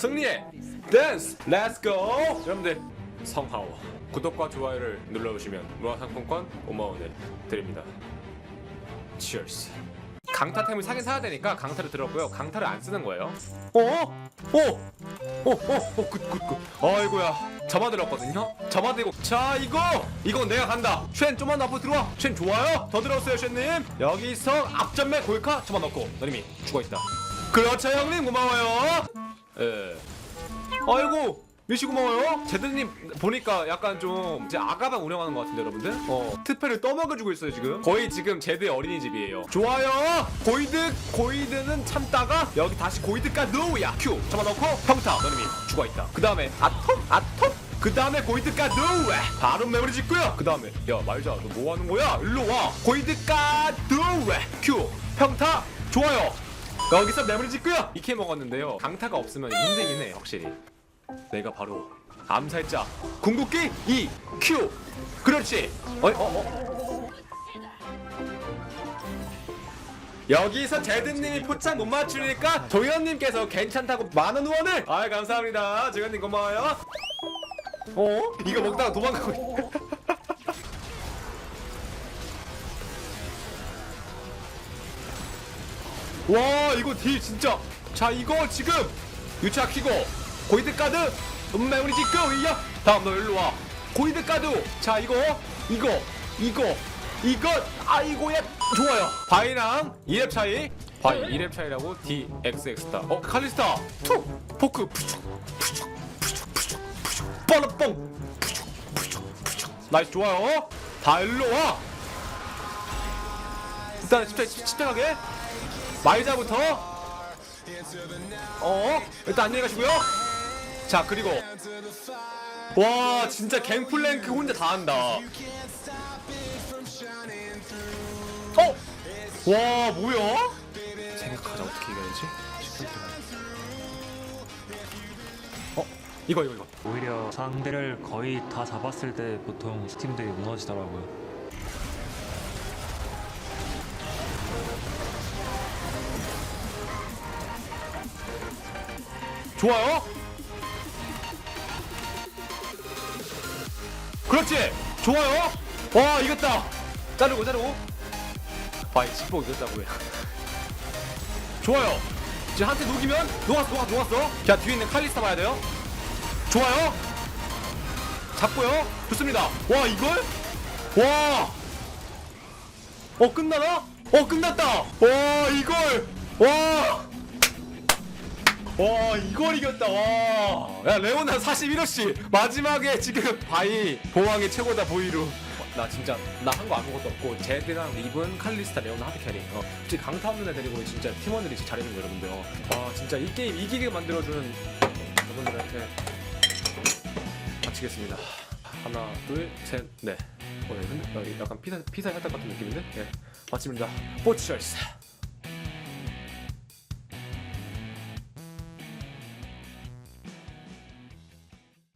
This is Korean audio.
승리해. 댄스 렛츠 고 여러분들 성하오. 구독과 좋아요를 눌러주시면 문화상품권 5만원을 드립니다. 치얼스 강타템을 사긴 사야 되니까 강타를 들었고요. 강타를 안 쓰는 거예요. 어? 어? 어? 어? 어? 굿굿굿. 아이고야. 잡아들었거든요? 잡아들고. 자 이거! 이건 내가 간다. 쉔 좀만 더 앞으로 들어와. 쉔 좋아요? 더 들어오세요 쉔님? 여기서 앞전매 골카 잡아넣고. 너님이 죽어있다. 그렇죠 형님. 고마워요 예. 아이고 미시 고마워요. 제드님 보니까 약간 좀 이제 아가방 운영하는 것 같은데 여러분들? 어. 특패를 떠먹여주고 있어요 지금. 거의 지금 제드의 어린이집이에요. 좋아요. 고이드 고이드는 참다가 여기 다시 고이드가 노우야. 큐. 잡아넣고 평타. 너님이 죽어 있다. 그 다음에 아톰 아톰. 그 다음에 고이드가 노우 바로 메모리 짓고요. 그 다음에 야 말자. 너 뭐 하는 거야? 일로 와. 고이드가 노우 큐. 평타. 좋아요 여기서 메모리 짓고요. 이케 먹었는데요. 강타가 없으면 해 확실히. 내가 바로 암살자 궁극기 E Q. 그렇지. 어, 어, 어. 여기서 제드님이 포착 못 맞추니까 도현님께서 괜찮다고 만원 후원을. 아 감사합니다. 도현님 고마워요. 어? 이거 먹다가 도망가고 와 이거 딜 진짜. 자 이거 지금 유차 키고 고이드 카드. 음메 우리 지금 이야 다음 너 일로 와. 고이드 카드. 자 이거 이거 이거 이거. 아이고야. 좋아요. 바이랑 2렙 차이. 바이 2렙 차이라고? DXX다. 어? 칼리스타. 툭 포크. 푸죽 푸죽 푸죽 푸죽 푸죽 뻘렁뽕. 푸죽 푸죽 푸죽 나이스. 좋아요. 다 일로 와 일단 집중 집중하게 마이자부터 어 일단 안녕히 가시고요 자 그리고 와 진짜 갱플랭크 혼자 다 한다 어? 와 뭐야? 생각하자 어떻게 이겨야지 어? 이거 이거 이거 오히려 상대를 거의 다 잡았을 때 보통 팀들이 무너지더라고요. 좋아요. 그렇지. 좋아요. 와 이겼다. 자르고 자르고. 아이 씹고 이겼다고요 좋아요. 이제 한테 녹이면 녹았어 녹았어 녹았어. 자 뒤에 있는 칼리스타 봐야 돼요. 좋아요. 잡고요. 좋습니다. 와 이걸? 와. 어 끝나나? 어 끝났다. 와 이걸? 와 와 이걸 이겼다. 와야 레오나 41호씨. 마지막에 지금 바이 보왕이 최고다 보이루. 나 진짜 나 한 거 아무것도 없고 제드랑 리븐 칼리스타 레오나 하드캐리. 어 진짜 강타 없는 애 데리고 진짜 팀원들이 진짜 잘해준 거 여러분들. 어. 와 진짜 이 게임 이기게 만들어주는 여러분들한테 마치겠습니다. 하나 둘셋넷. 어, 예, 근데 어, 약간 피사 피사 했던 같은 느낌인데? 예 마칩니다. 포치얼스